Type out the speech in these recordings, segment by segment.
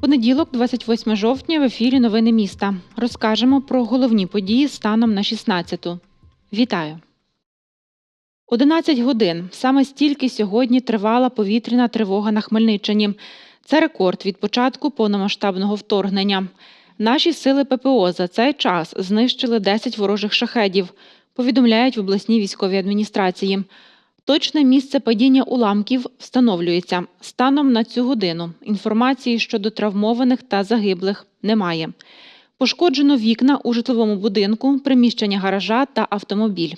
Понеділок, 28 жовтня, в ефірі Новини міста. Розкажемо про головні події станом на 16-ту. Вітаю! 11 годин. Саме стільки сьогодні тривала повітряна тривога на Хмельниччині. Це рекорд від початку повномасштабного вторгнення. Наші сили ППО за цей час знищили 10 ворожих шахедів, повідомляють в обласній військовій адміністрації. Точне місце падіння уламків встановлюється. Станом на цю годину інформації щодо травмованих та загиблих немає. Пошкоджено вікна у житловому будинку, приміщення гаража та автомобіль.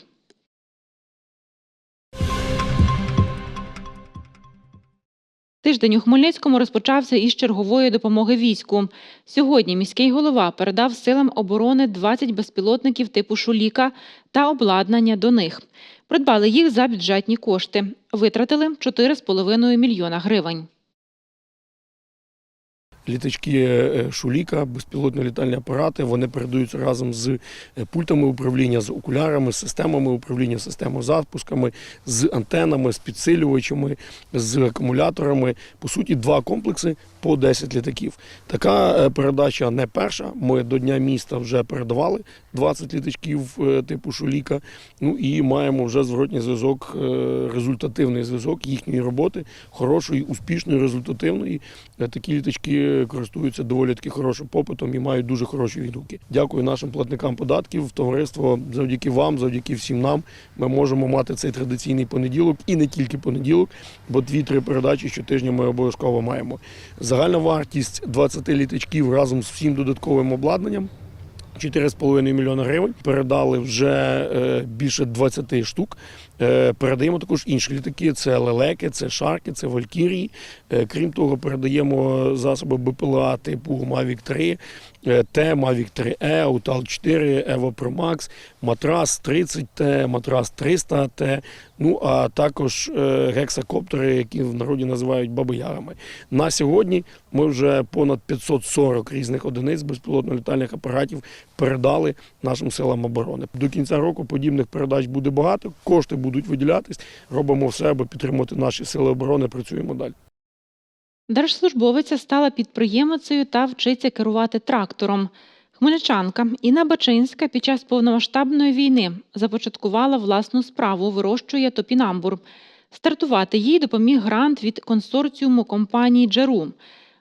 Тиждень у Хмельницькому розпочався із чергової допомоги війську. Сьогодні міський голова передав силам оборони 20 безпілотників типу Шуліка та обладнання до них. Придбали їх за бюджетні кошти. Витратили 4,5 мільйона гривень. Літачки е, Шуліка, безпілотні літальні апарати, вони передаються разом з е, пультами управління, з окулярами, з системами управління, системою запусками, з антенами, з підсилювачами, з акумуляторами. По суті, два комплекси по 10 літаків. Така е, передача не перша. Ми до Дня міста вже передавали 20 літачків е, типу Шуліка. Ну і маємо вже зворотній зв'язок, е, результативний зв'язок їхньої роботи, хорошої, успішної, результативної. Е, Такі літачки користуються доволі таки хорошим попитом і мають дуже хороші відгуки. Дякую нашим платникам податків. Товариство, завдяки вам, завдяки всім нам, ми можемо мати цей традиційний понеділок і не тільки понеділок, бо дві-три передачі щотижня ми обов'язково маємо. Загальна вартість 20 літачків разом з всім додатковим обладнанням. 4,5 мільйона гривень передали вже е, більше 20 штук. Е, передаємо також інші літаки: це лелеки, це шарки, це валькірії. Е, крім того, передаємо засоби БПЛА типу Mavic 3, е, Т, Mavic 3E, Аутал 4, Evo Pro Max, Матрас 30Т, Матрас 300Т, ну а також е, гексакоптери, які в народі називають бабоярами. На сьогодні ми вже понад 540 різних одиниць безпілотно-літальних апаратів передали нашим силам оборони. До кінця року подібних передач буде багато, кошти будуть виділятись. Робимо все, аби підтримати наші сили оборони. Працюємо далі. Держслужбовиця стала підприємицею та вчиться керувати трактором. Хмельничанка Інна Бачинська під час повномасштабної війни започаткувала власну справу, вирощує топінамбур. Стартувати їй допоміг грант від консорціуму компанії Джеру.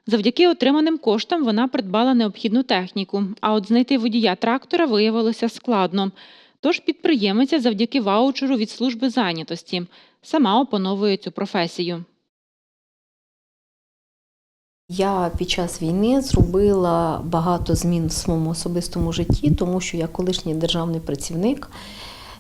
Завдяки отриманим коштам вона придбала необхідну техніку, а от знайти водія трактора виявилося складно. Тож підприємиця завдяки ваучеру від служби зайнятості сама опановує цю професію. Я під час війни зробила багато змін в своєму особистому житті, тому що я колишній державний працівник,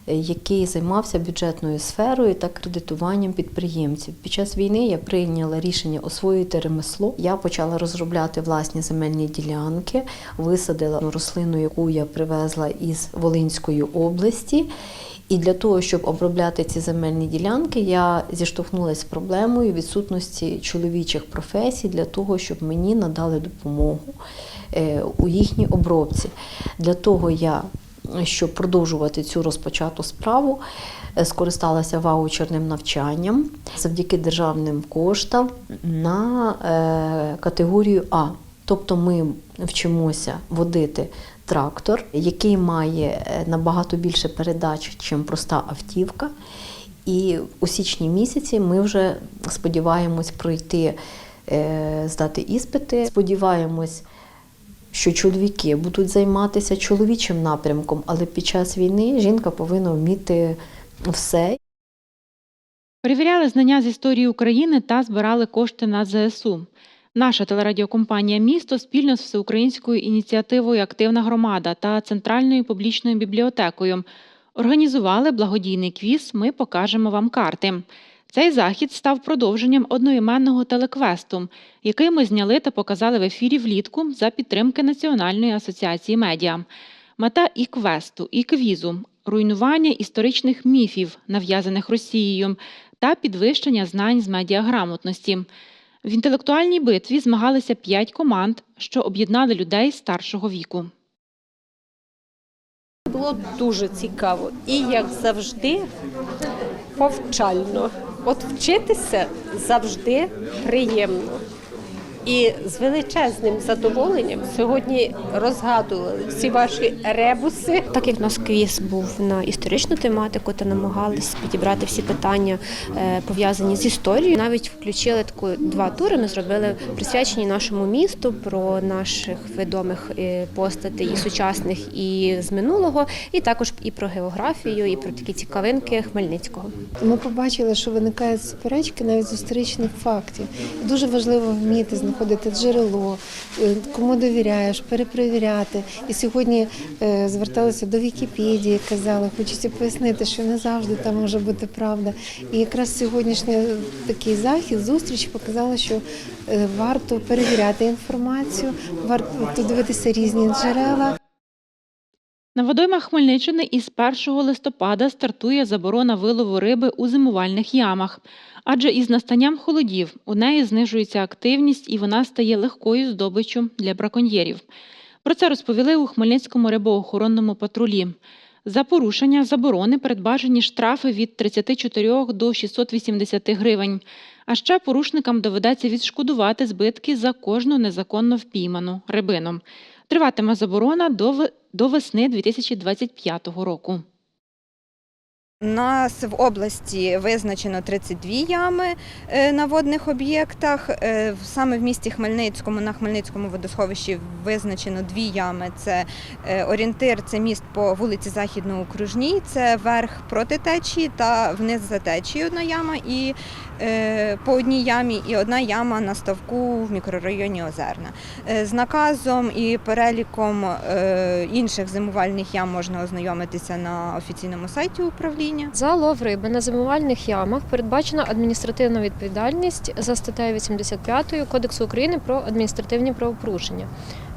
який займався бюджетною сферою та кредитуванням підприємців. Під час війни я прийняла рішення освоїти ремесло. Я почала розробляти власні земельні ділянки, висадила рослину, яку я привезла із Волинської області. І для того, щоб обробляти ці земельні ділянки, я зіштовхнулася з проблемою відсутності чоловічих професій для того, щоб мені надали допомогу е, у їхній обробці. Для того я, щоб продовжувати цю розпочату справу, е, скористалася ваучерним навчанням завдяки державним коштам на е, категорію А. Тобто ми вчимося водити трактор, який має е, набагато більше передач, ніж проста автівка. І у січні місяці ми вже сподіваємось пройти, здати іспити. Сподіваємось, що чоловіки будуть займатися чоловічим напрямком, але під час війни жінка повинна вміти все. Перевіряли знання з історії України та збирали кошти на ЗСУ. Наша телерадіокомпанія Місто спільно з всеукраїнською ініціативою Активна громада та Центральною публічною бібліотекою організували благодійний квіз Ми покажемо вам карти. Цей захід став продовженням одноіменного телеквесту, який ми зняли та показали в ефірі влітку за підтримки Національної асоціації медіа. Мета і квесту, і квізу руйнування історичних міфів, нав'язаних Росією, та підвищення знань з медіаграмотності. В інтелектуальній битві змагалися п'ять команд, що об'єднали людей старшого віку. Було дуже цікаво і, як завжди, повчально. От вчитися завжди приємно. І з величезним задоволенням сьогодні розгадували всі ваші ребуси. Так як нас квіз був на історичну тематику, то намагались підібрати всі питання е, пов'язані з історією. Навіть включили таку два тури. Ми зробили присвячені нашому місту про наших відомих е, постатей і сучасних, і з минулого, і також і про географію, і про такі цікавинки Хмельницького. Ми побачили, що виникають суперечки навіть з історичних фактів. Дуже важливо вміти знаходити джерело, е, кому довіряєш, перепровіряти. І сьогодні е, зверталися до Вікіпедії, казали, хочеться пояснити, що не завжди там може бути правда. І якраз сьогоднішній такий захід, зустріч показала, що е, варто перевіряти інформацію, варто дивитися різні джерела. На водоймах Хмельниччини із 1 листопада стартує заборона вилову риби у зимувальних ямах, адже із настанням холодів у неї знижується активність і вона стає легкою здобиччю для браконьєрів. Про це розповіли у Хмельницькому рибоохоронному патрулі. За порушення заборони передбачені штрафи від 34 до 680 гривень. А ще порушникам доведеться відшкодувати збитки за кожну незаконно впійману рибину. Триватиме заборона до, до весни 2025 року. У нас в області визначено 32 ями е, на водних об'єктах. Е, Саме в місті Хмельницькому на Хмельницькому водосховищі визначено дві ями. Це е, орієнтир, це міст по вулиці Західно-Окружній, це верх проти течії та вниз за течією одна яма. І по одній ямі і одна яма на ставку в мікрорайоні Озерна. З наказом і переліком інших зимувальних ям можна ознайомитися на офіційному сайті управління. За лов риби на зимувальних ямах передбачена адміністративна відповідальність за статтею 85 Кодексу України про адміністративні правопорушення,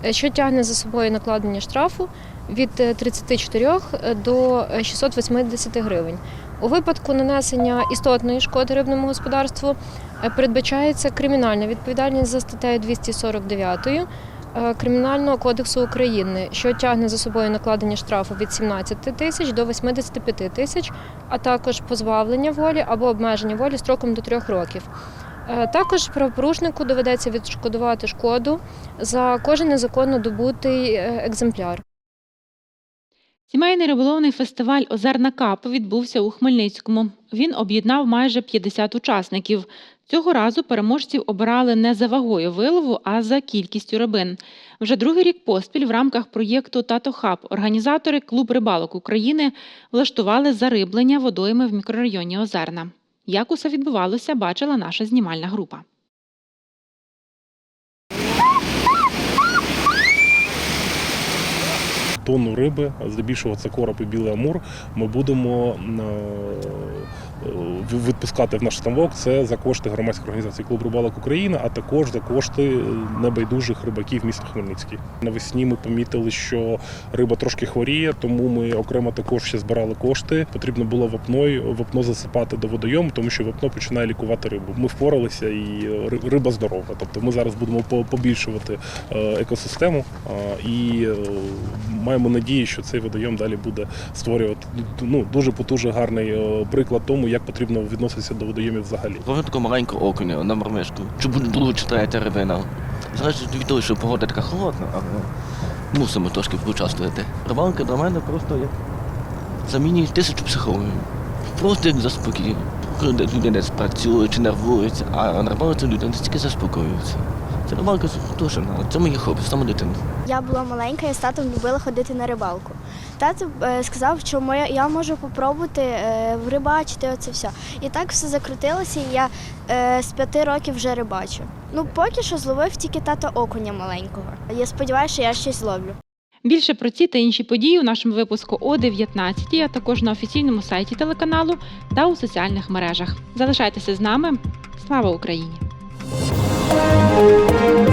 е, що тягне за собою накладення штрафу від е, 34 до е, 680 гривень. У випадку нанесення істотної шкоди рибному господарству е, передбачається кримінальна відповідальність за статтею 249 е, Кримінального кодексу України, що тягне за собою накладення штрафу від 17 тисяч до 85 тисяч, а також позбавлення волі або обмеження волі строком до трьох років. Е, Також правопорушнику доведеться відшкодувати шкоду за кожен незаконно добутий е, екземпляр. Сімейний риболовний фестиваль Озерна Кап відбувся у Хмельницькому. Він об'єднав майже 50 учасників. Цього разу переможців обирали не за вагою вилову, а за кількістю рибин. Вже другий рік поспіль в рамках проєкту Тато Хаб організатори Клуб рибалок України влаштували зариблення водойми в мікрорайоні Озерна. Як усе відбувалося, бачила наша знімальна група. Тонну риби, здебільшого це короб і білий амур, ми будемо е, е, відпускати в наш ставок. Це за кошти громадської організації Клуб рибалок України, а також за кошти небайдужих рибаків міста Хмельницький. Навесні ми помітили, що риба трошки хворіє, тому ми окремо також ще збирали кошти. Потрібно було вапною вапно засипати до водойому, тому що вапно починає лікувати рибу. Ми впоралися і риба здорова. Тобто ми зараз будемо побільшувати е, екосистему е, і е, маємо надію, що цей водойом далі буде створювати ну, дуже потужний гарний е, приклад тому, як потрібно відноситися до водойомів взагалі. Ловлю такого маленького окуня на мормишку. Чи буде друга чи третя рибина. Залежить від того, що погода така холодна, але мусимо трошки поучаствувати. Рибалка для мене просто як замінює тисячу психологів. Просто як заспокій. Коли люди десь працюють чи нервуються, а на рибалці люди настільки заспокоюються. Це рибалка дуже, це моє хобі, саме дитина. Я була маленька, я з татом любила ходити на рибалку. Тато е, сказав, що моя, я можу попробувати е, рибачити оце все. І так все закрутилося, і я е, з п'яти років вже рибачу. Ну, поки що зловив тільки тато окуня маленького. Я сподіваюся, що я щось зловлю. Більше про ці та інші події у нашому випуску о 19, а також на офіційному сайті телеканалу та у соціальних мережах. Залишайтеся з нами. Слава Україні! thank you